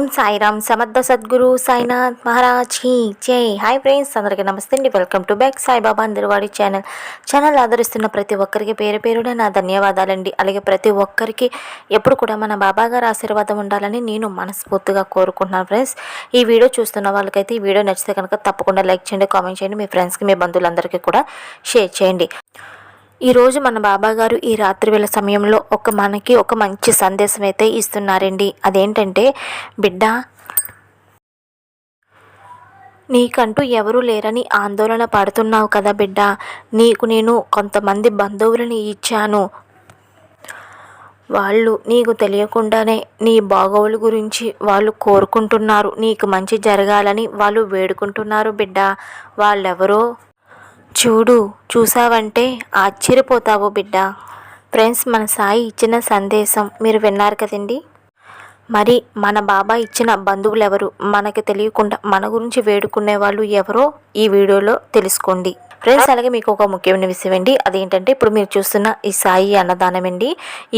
ఓం సాయిరామ్ సమర్థ సద్గురు సాయినాథ్ మహారాజ్ హీ జై. హాయ్ ఫ్రెండ్స్ అందరికీ నమస్తే అండి. వెల్కమ్ టు బ్యాక్ సాయిబాబా అందరివాడి ఛానల్. ఛానల్ ఆదరిస్తున్న ప్రతి ఒక్కరికి పేరు పేరున నా ధన్యవాదాలండి. అలాగే ప్రతి ఒక్కరికి ఎప్పుడు కూడా మన బాబా గారి ఆశీర్వాదం ఉండాలని నేను మనస్ఫూర్తిగా కోరుకుంటున్నాను ఫ్రెండ్స్. ఈ వీడియో చూస్తున్న వాళ్ళకైతే ఈ వీడియో నచ్చితే కనుక తప్పకుండా లైక్ చేయండి కామెంట్ చేయండి. మీ ఫ్రెండ్స్కి మీ బంధువులందరికీ కూడా షేర్ చేయండి. ఈరోజు మన బాబాగారు ఈ రాత్రి వేళ సమయంలో ఒక మనకి ఒక మంచి సందేశం అయితే ఇస్తున్నారండి. అదేంటంటే బిడ్డ నీకంటూ ఎవరూ లేరని ఆందోళన పడుతున్నావు కదా బిడ్డ. నీకు నేను కొంతమంది బంధువులని ఇచ్చాను. వాళ్ళు నీకు తెలియకుండానే నీ బాగోవుల గురించి వాళ్ళు కోరుకుంటున్నారు. నీకు మంచి జరగాలని వాళ్ళు వేడుకుంటున్నారు బిడ్డ. వాళ్ళెవరో చూడు చూసావంటే ఆశ్చర్యపోతావు బిడ్డ. ఫ్రెండ్స్ మన సాయి ఇచ్చిన సందేశం మీరు విన్నారు కదండి? మరి మన బాబా ఇచ్చిన బంధువులు ఎవరు మనకు తెలియకుండా మన గురించి వేడుకునే వాళ్ళు ఎవరో ఈ వీడియోలో తెలుసుకోండి. ఫ్రెండ్స్ అలాగే మీకు ఒక ముఖ్యమైన విషయం అండి. అదేంటంటే ఇప్పుడు మీరు చూస్తున్న ఈ సాయి అన్నదానం అండి.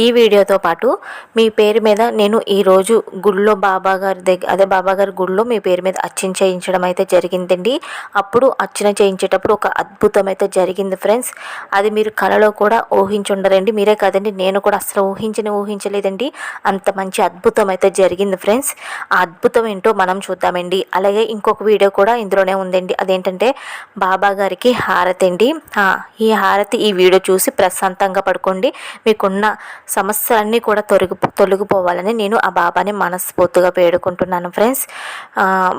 ఈ వీడియోతో పాటు మీ పేరు మీద నేను ఈరోజు గుళ్ళో బాబా గారి దగ్గర అదే బాబా గారి గుళ్ళో మీ పేరు మీద అర్చన చేయించడం అయితే జరిగిందండి. అప్పుడు అర్చన చేయించేటప్పుడు ఒక అద్భుతం అయితే జరిగింది ఫ్రెండ్స్. అది మీరు కళలో కూడా ఊహించుండరండి. మీరే కాదండి నేను కూడా అసలు ఊహించని ఊహించలేదండి. అంత మంచి అద్భుతం అయితే జరిగింది ఫ్రెండ్స్. ఆ అద్భుతం ఏంటో మనం చూద్దామండి. అలాగే ఇంకొక వీడియో కూడా ఇందులోనే ఉందండి. అదేంటంటే బాబా గారికి హారతి అండి ఈ హారతి ఈ వీడియో చూసి ప్రశాంతంగా పడుకోండి. మీకున్న సమస్యలన్నీ కూడా తొలగి తొలగిపోవాలని నేను ఆ బాబాని మనస్ఫూర్తిగా వేడుకుంటున్నాను ఫ్రెండ్స్.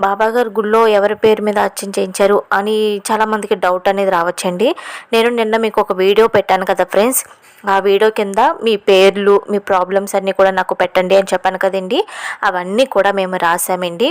బాబా గారు గుళ్ళో ఎవరి పేరు మీద అర్చన చేయించారు అని చాలామందికి డౌట్ అనేది రావచ్చండి. నేను నిన్న మీకు ఒక వీడియో పెట్టాను కదా ఫ్రెండ్స్. ఆ వీడియో కింద మీ పేర్లు మీ ప్రాబ్లమ్స్ అన్నీ కూడా నాకు పెట్టండి అని చెప్పాను కదండి. అవన్నీ కూడా మేము రాసామండి.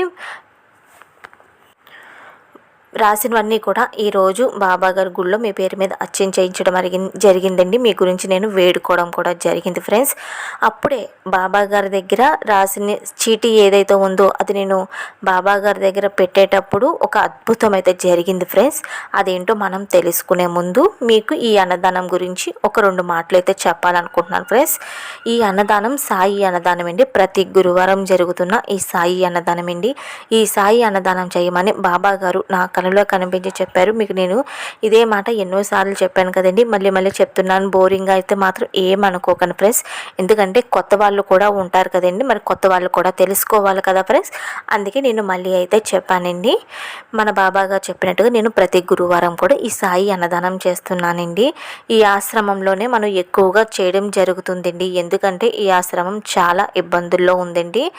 రాసినవన్నీ కూడా ఈరోజు బాబా గారి గుళ్ళో మీ పేరు మీద అచ్చం చేయించడం జరిగిం- జరిగిందండి. మీ గురించి నేను వేడుకోవడం కూడా జరిగింది ఫ్రెండ్స్. అప్పుడే బాబా గారి దగ్గర రాసిన చీటీ ఏదైతే ఉందో అది నేను బాబా గారి దగ్గర పెట్టేటప్పుడు ఒక అద్భుతం అయితే జరిగింది ఫ్రెండ్స్. అదేంటో మనం తెలుసుకునే ముందు మీకు ఈ అన్నదానం గురించి ఒక రెండు మాటలు అయితే చెప్పాలనుకుంటున్నాను ఫ్రెండ్స్. ఈ అన్నదానం సాయి అన్నదానం అండి. ప్రతి గురువారం జరుగుతున్న ఈ సాయి అన్నదానం అండి. ఈ సాయి అన్నదానం చేయమని బాబా గారు నా కనిపించి చెప్పారు. మీకు నేను ఇదే మాట ఎన్నోసార్లు చెప్పాను కదండి. మళ్ళీ మళ్ళీ చెప్తున్నాను. బోరింగ్గా అయితే మాత్రం ఏమనుకోకండి ఫ్రెండ్స్. ఎందుకంటే కొత్త వాళ్ళు కూడా ఉంటారు కదండి. మరి కొత్త వాళ్ళు కూడా తెలుసుకోవాలి కదా ఫ్రెండ్స్. అందుకే నేను మళ్ళీ అయితే చెప్పానండి. మన బాబాగా చెప్పినట్టుగా నేను ప్రతి గురువారం కూడా ఈ సాయి అన్నదానం చేస్తున్నానండి. ఈ ఆశ్రమంలోనే మనం ఎక్కువగా చేయడం జరుగుతుందండి. ఎందుకంటే ఈ ఆశ్రమం చాలా ఇబ్బందుల్లో ఉందండి.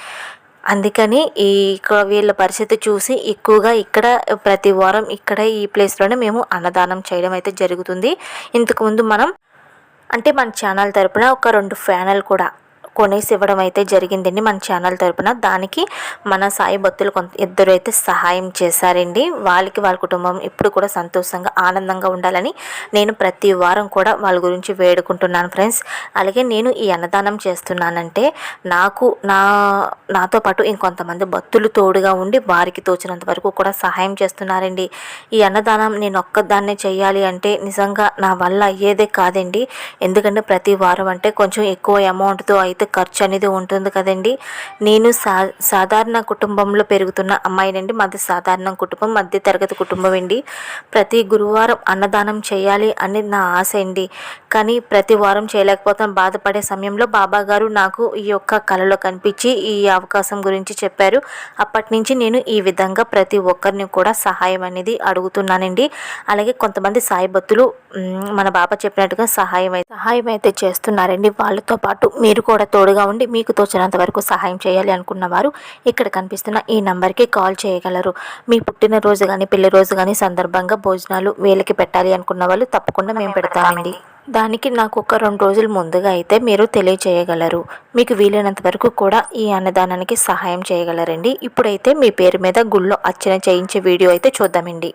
అందుకని ఈ ఇక్కడ వీళ్ళ పరిస్థితి చూసి ఎక్కువగా ఇక్కడ ప్రతి వారం ఇక్కడ ఈ ప్లేస్లోనే మేము అన్నదానం చేయడం అయితే జరుగుతుంది. ఇంతకుముందు మనం అంటే మన ఛానల్ తరపున ఒక రెండు ఫ్యానల్ కూడా కొనేసి ఇవ్వడం అయితే జరిగిందండి మన ఛానల్ తరపున. దానికి మన సాయి భక్తులు కొంత ఇద్దరు అయితే సహాయం చేశారండి. వాళ్ళకి వాళ్ళ కుటుంబం ఇప్పుడు కూడా సంతోషంగా ఆనందంగా ఉండాలని నేను ప్రతి వారం కూడా వాళ్ళ గురించి వేడుకుంటున్నాను ఫ్రెండ్స్. అలాగే నేను ఈ అన్నదానం చేస్తున్నానంటే నాకు నా నాతో పాటు ఇంకొంతమంది భక్తులు తోడుగా ఉండి వారికి తోచినంత వరకు కూడా సహాయం చేస్తున్నారండి. ఈ అన్నదానం నేను ఒక్కదాన్నే చేయాలి అంటే నిజంగా నా వల్ల అయ్యేదే కాదండి. ఎందుకంటే ప్రతి వారం అంటే కొంచెం ఎక్కువ అమౌంట్తో అయితే ఖర్చు అనేది ఉంటుంది కదండి. నేను సా సాధారణ కుటుంబంలో పెరుగుతున్న అమ్మాయినండి. మాది సాధారణ కుటుంబం మధ్య తరగతి కుటుంబం అండి. ప్రతి గురువారం అన్నదానం చేయాలి అనేది నా ఆశ అండి. కానీ ప్రతి వారం చేయలేకపోతాను బాధపడే సమయంలో బాబా గారు నాకు ఈ యొక్క కళలో కనిపించి ఈ అవకాశం గురించి చెప్పారు. అప్పటి నుంచి నేను ఈ విధంగా ప్రతి ఒక్కరిని కూడా సహాయం అనేది అడుగుతున్నానండి. అలాగే కొంతమంది సాయి భక్తులు మన బాబా చెప్పినట్టుగా సహాయం అయితే సహాయం అయితే చేస్తున్నారండి. వాళ్ళతో పాటు మీరు కూడా తోడుగా ఉండి మీకు తోచినంత వరకు సహాయం చేయాలి అనుకున్న వారు ఇక్కడ కనిపిస్తున్న ఈ నంబర్కి కాల్ చేయగలరు. మీ పుట్టినరోజు కానీ పెళ్ళి రోజు కానీ సందర్భంగా భోజనాలు వేలకి పెట్టాలి అనుకున్న వాళ్ళు తప్పకుండా మేము పెడతామండి. దానికి నాకు ఒక రెండు రోజుల ముందుగా అయితే మీరు తెలియచేయగలరు. మీకు వీలైనంత వరకు కూడా ఈ అన్నదానానికి సహాయం చేయగలరండి. ఇప్పుడైతే మీ పేరు మీద గుళ్ళో అర్చన చేయించే వీడియో అయితే చూద్దామండి.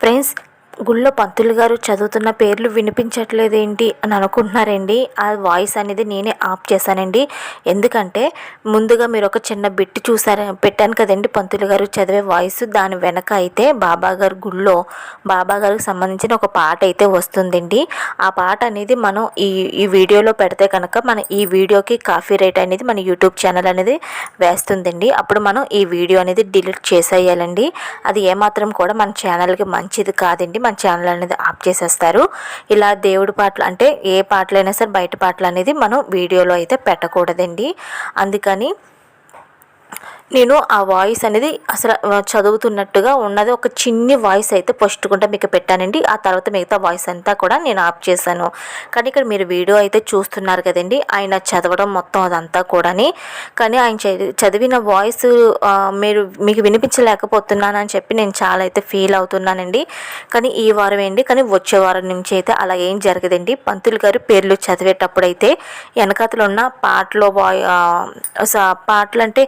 ఫ్రెండ్స్ గుళ్ళో పంతులు గారు చదువుతున్న పేర్లు వినిపించట్లేదేంటి అని అనుకుంటున్నారండి. ఆ వాయిస్ అనేది నేనే ఆఫ్ చేశానండి. ఎందుకంటే ముందుగా మీరు ఒక చిన్న బిట్ చూసారు పెట్టాను కదండి పంతులు గారు చదివే వాయిస్. దాని వెనక అయితే బాబా గారు గుళ్ళో బాబా గారికి సంబంధించిన ఒక పాట అయితే వస్తుందండి. ఆ పాట అనేది మనం ఈ ఈ వీడియోలో పెడితే కనుక మన ఈ వీడియోకి కాఫీ రేట్ అనేది మన యూట్యూబ్ ఛానల్ అనేది వేస్తుందండి. అప్పుడు మనం ఈ వీడియో అనేది డిలీట్ చేసేయాలండి. అది ఏమాత్రం కూడా మన ఛానల్కి మంచిది కాదండి. మన ఛానల్ అనేది ఆఫ్ చేసేస్తారు. ఇలా దేవుడి పాటలు అంటే ఏ పాటలైనా సరే బయట పాటలు అనేది మనం వీడియోలో అయితే పెట్టకూడదండి. అందుకని నేను ఆ వాయిస్ అనేది అసలు చదువుతున్నట్టుగా ఉన్నది. ఒక చిన్ని వాయిస్ అయితే ఫస్ట్కుంటే మీకు పెట్టానండి. ఆ తర్వాత మిగతా వాయిస్ అంతా కూడా నేను ఆఫ్ చేశాను. కానీ ఇక్కడ మీరు వీడియో అయితే చూస్తున్నారు కదండి. ఆయన చదవడం మొత్తం అదంతా కూడాని. కానీ ఆయన చదివిన వాయిస్ మీరు మీకు వినిపించలేకపోతున్నానని చెప్పి నేను చాలా అయితే ఫీల్ అవుతున్నానండి. కానీ ఈ వారం ఏంటి? కానీ వచ్చే వారం నుంచి అయితే అలా ఏం జరగదండి. పంతులు గారు పేర్లు చదివేటప్పుడు అయితే వెనకాతలు ఉన్న పాటలో వాయి పాటలు అంటే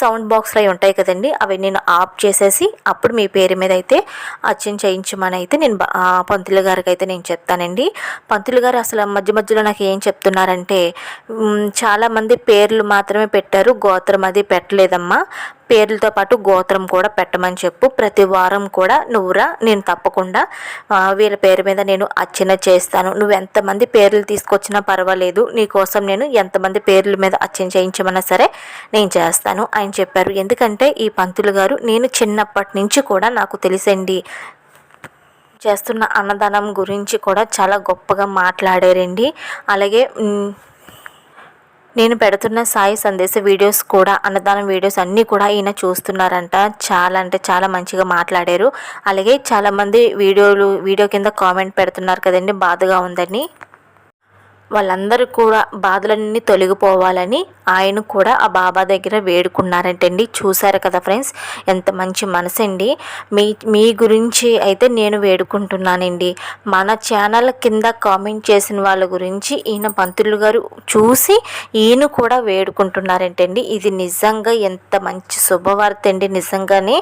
సౌండ్ సౌండ్ బాక్స్లు అవి ఉంటాయి కదండి అవి నేను ఆఫ్ చేసేసి అప్పుడు మీ పేరు మీద అయితే అచ్చం చేయించమని అయితే నేను పంతులు గారికి అయితే నేను చెప్తానండి. పంతులు గారు అసలు మధ్య మధ్యలో నాకు ఏం చెప్తున్నారంటే చాలామంది పేర్లు మాత్రమే పెట్టారు గోత్రం అది పెట్టలేదమ్మా. పేర్లతో పాటు గోత్రం కూడా పెట్టమని చెప్పు. ప్రతి వారం కూడా నువ్వురా నేను తప్పకుండా వీళ్ళ పేరు మీద నేను అర్చన చేస్తాను. నువ్వు ఎంతమంది పేర్లు తీసుకొచ్చినా పర్వాలేదు. నీకోసం నేను ఎంతమంది పేర్ల మీద అర్చన చేయించమన్నా సరే నేను చేస్తాను ఆయన చెప్పారు. ఎందుకంటే ఈ పంతులు గారు నేను చిన్నప్పటి నుంచి కూడా నాకు తెలిసండి చేస్తున్న అన్నదానం గురించి కూడా చాలా గొప్పగా మాట్లాడారండి. అలాగే నేను పెడుతున్న సాయి సందేశ వీడియోస్ కూడా అన్నదానం వీడియోస్ అన్నీ కూడా ఈయన చూస్తున్నారంట. చాలా అంటే చాలా మంచిగా మాట్లాడారు. అలాగే చాలామంది వీడియోలు వీడియో కింద కామెంట్ పెడుతున్నారు కదండి. బాధగా ఉందని వాళ్ళందరూ కూడా బాధలన్నీ తొలగిపోవాలని ఆయన కూడా ఆ బాబా దగ్గర వేడుకున్నారంటండి. చూసారు కదా ఫ్రెండ్స్? ఎంత మంచి మనసండి. మీ మీ గురించి అయితే నేను వేడుకుంటున్నానండి. మన ఛానల్ కింద కామెంట్ చేసిన వాళ్ళ గురించి ఈయన పంతులు గారు చూసి ఈయన కూడా వేడుకుంటున్నారంటండి. ఇది నిజంగా ఎంత మంచి శుభవార్త అండి నిజంగానే.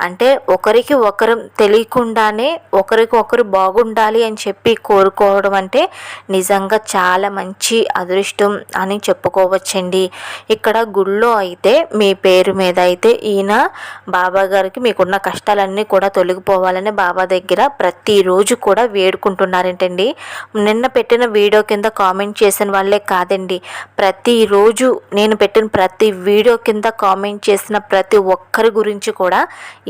అంటే ఒకరికి ఒకరు తెలియకుండానే ఒకరికి ఒకరు బాగుండాలి అని చెప్పి కోరుకోవడం అంటే నిజంగా చాలా చాలా మంచి అదృష్టం అని చెప్పుకోవచ్చండి. ఇక్కడ గుళ్ళో అయితే మీ పేరు మీద అయితే ఈయన బాబా గారికి మీకున్న కష్టాలన్నీ కూడా తొలగిపోవాలని బాబా దగ్గర ప్రతిరోజు కూడా వేడుకుంటున్నారంటండి. నిన్న పెట్టిన వీడియో కింద కామెంట్ చేసిన వాళ్ళే కాదండి. ప్రతిరోజు నేను పెట్టిన ప్రతి వీడియో కింద కామెంట్ చేసిన ప్రతి ఒక్కరి గురించి కూడా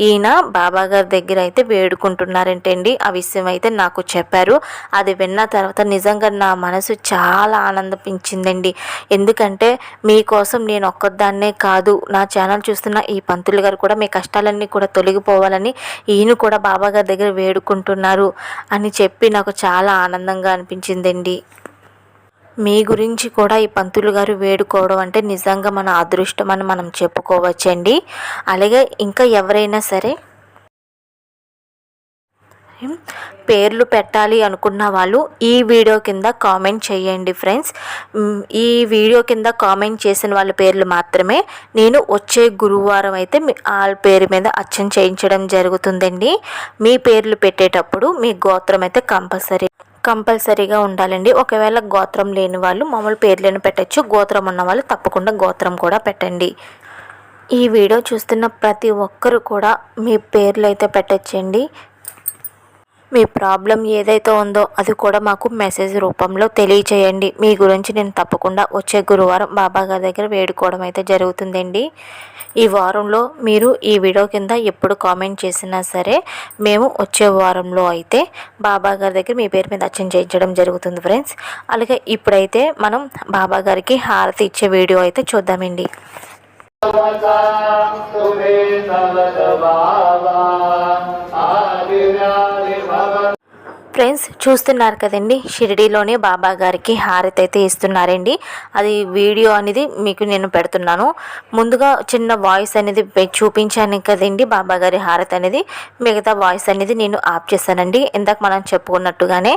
ఈయన బాబా గారి దగ్గర అయితే వేడుకుంటున్నారంటండి. ఆ విషయం అయితే నాకు చెప్పారు. అది విన్న తర్వాత నిజంగా నా మనసు చాలా ఆనందించిందండి ఎందుకంటే మీకోసం నేను ఒక్కదాన్నే కాదు. నా ఛానల్ చూస్తున్న ఈ పంతులు గారు కూడా మీ కష్టాలన్నీ కూడా తొలగిపోవాలని ఈయన కూడా బాబా గారి దగ్గర వేడుకుంటున్నారు అని చెప్పి నాకు చాలా ఆనందంగా అనిపించిందండి. మీ గురించి కూడా ఈ పంతులు గారు వేడుకోవడం అంటే నిజంగా మన అదృష్టం అని మనం చెప్పుకోవచ్చండి. అలాగే ఇంకా ఎవరైనా సరే పేర్లు పెట్టాలి అనుకున్న వాళ్ళు ఈ వీడియో కింద కామెంట్ చేయండి ఫ్రెండ్స్. ఈ వీడియో కింద కామెంట్ చేసిన వాళ్ళ పేర్లు మాత్రమే. నేను వచ్చే గురువారం అయితే వాళ్ళ పేరు మీద అచ్చం చేయించడం జరుగుతుందండి. మీ పేర్లు పెట్టేటప్పుడు మీ గోత్రం అయితే కంపల్సరీ కంపల్సరీగా ఉండాలండి. ఒకవేళ గోత్రం లేని వాళ్ళు మామూలు పేర్లను పెట్టచ్చు. గోత్రం ఉన్న వాళ్ళు తప్పకుండా గోత్రం కూడా పెట్టండి. ఈ వీడియో చూస్తున్న ప్రతి ఒక్కరు కూడా మీ పేర్లు అయితే పెట్టచ్చండి. మీ ప్రాబ్లం ఏదైతే ఉందో అది కూడా మాకు మెసేజ్ రూపంలో తెలియచేయండి. మీ గురించి నేను తప్పకుండా వచ్చే గురువారం బాబా గారి దగ్గర వేడుకోవడం అయితే జరుగుతుందండి. ఈ వారంలో మీరు ఈ వీడియో కింద ఎప్పుడు కామెంట్ చేసినా సరే మేము వచ్చే వారంలో అయితే బాబా గారి దగ్గర మీ పేరు మీద అచ్చం చేయించడం జరుగుతుంది ఫ్రెండ్స్. అలాగే ఇప్పుడైతే మనం బాబా గారికి హారతి ఇచ్చే వీడియో అయితే చూద్దామండి. ఫ్రెండ్స్ చూస్తున్నారు కదండి షిరిడీలోనే బాబా గారికి హారతి అయితే ఇస్తున్నారండి. అది వీడియో అనేది మీకు నేను పెడుతున్నాను. ముందుగా చిన్న వాయిస్ అనేది చూపించాను కదండి బాబా గారి హారతి అనేది. మిగతా వాయిస్ అనేది నేను ఆఫ్ చేశానండి. ఇందాక మనం చెప్పుకున్నట్టుగానే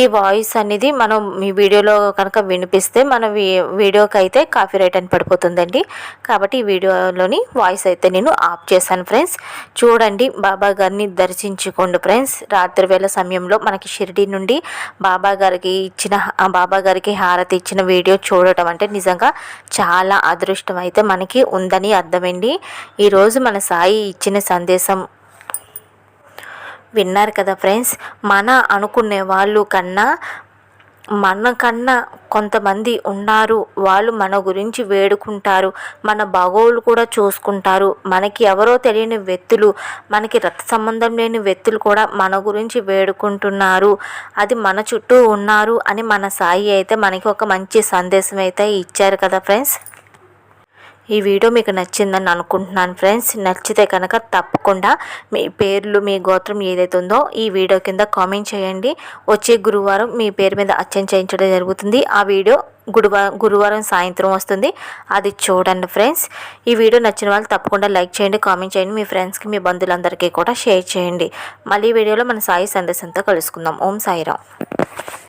ఈ వాయిస్ అనేది మనం మీ వీడియోలో కనుక వినిపిస్తే మన వీడియోకి అయితే కాఫీ రైట్ అని పడిపోతుందండి. కాబట్టి ఈ వీడియోలోని వాయిస్ అయితే నేను ఆఫ్ చేశాను ఫ్రెండ్స్. చూడండి బాబా గారిని దర్శించుకోండి ఫ్రెండ్స్. రాత్రి వేళ సమయంలో మనకి షిరిడి నుండి బాబా గారికి ఇచ్చిన బాబా గారికి హారతి ఇచ్చిన వీడియో చూడటం అంటే నిజంగా చాలా అదృష్టం అయితే మనకి ఉందని అర్థమండి ఈరోజు మన సాయి ఇచ్చిన సందేశం విన్నారు కదా ఫ్రెండ్స్? మన అనుకునే వాళ్ళు కన్నా మనకన్నా కొంతమంది ఉన్నారు. వాళ్ళు మన గురించి వేడుకుంటారు. మన బాగోళ్ళు కూడా చూసుకుంటారు. మనకి ఎవరో తెలియని వ్యక్తులు మనకి రక్త సంబంధం లేని వ్యక్తులు కూడా మన గురించి వేడుకుంటున్నారు. అది మన చుట్టూ ఉన్నారు అని మన సాయి అయితే మనకి ఒక మంచి సందేశం అయితే ఇచ్చారు కదా ఫ్రెండ్స్ ఈ వీడియో మీకు నచ్చిందని అనుకుంటున్నాను ఫ్రెండ్స్. నచ్చితే కనుక తప్పకుండా మీ పేర్లు మీ గోత్రం ఏదైతే ఉందో ఈ వీడియో కింద కామెంట్ చేయండి. వచ్చే గురువారం మీ పేరు మీద అచ్చం చేయించడం జరుగుతుంది. ఆ వీడియో గురువారం గురువారం సాయంత్రం వస్తుంది. అది చూడండి ఫ్రెండ్స్. ఈ వీడియో నచ్చిన వాళ్ళు తప్పకుండా లైక్ చేయండి కామెంట్ చేయండి. మీ ఫ్రెండ్స్కి మీ బంధువులందరికీ కూడా షేర్ చేయండి. మళ్ళీ వీడియోలో మన సాయి సందేశంతో కలుసుకుందాం. ఓం సాయిరామ్.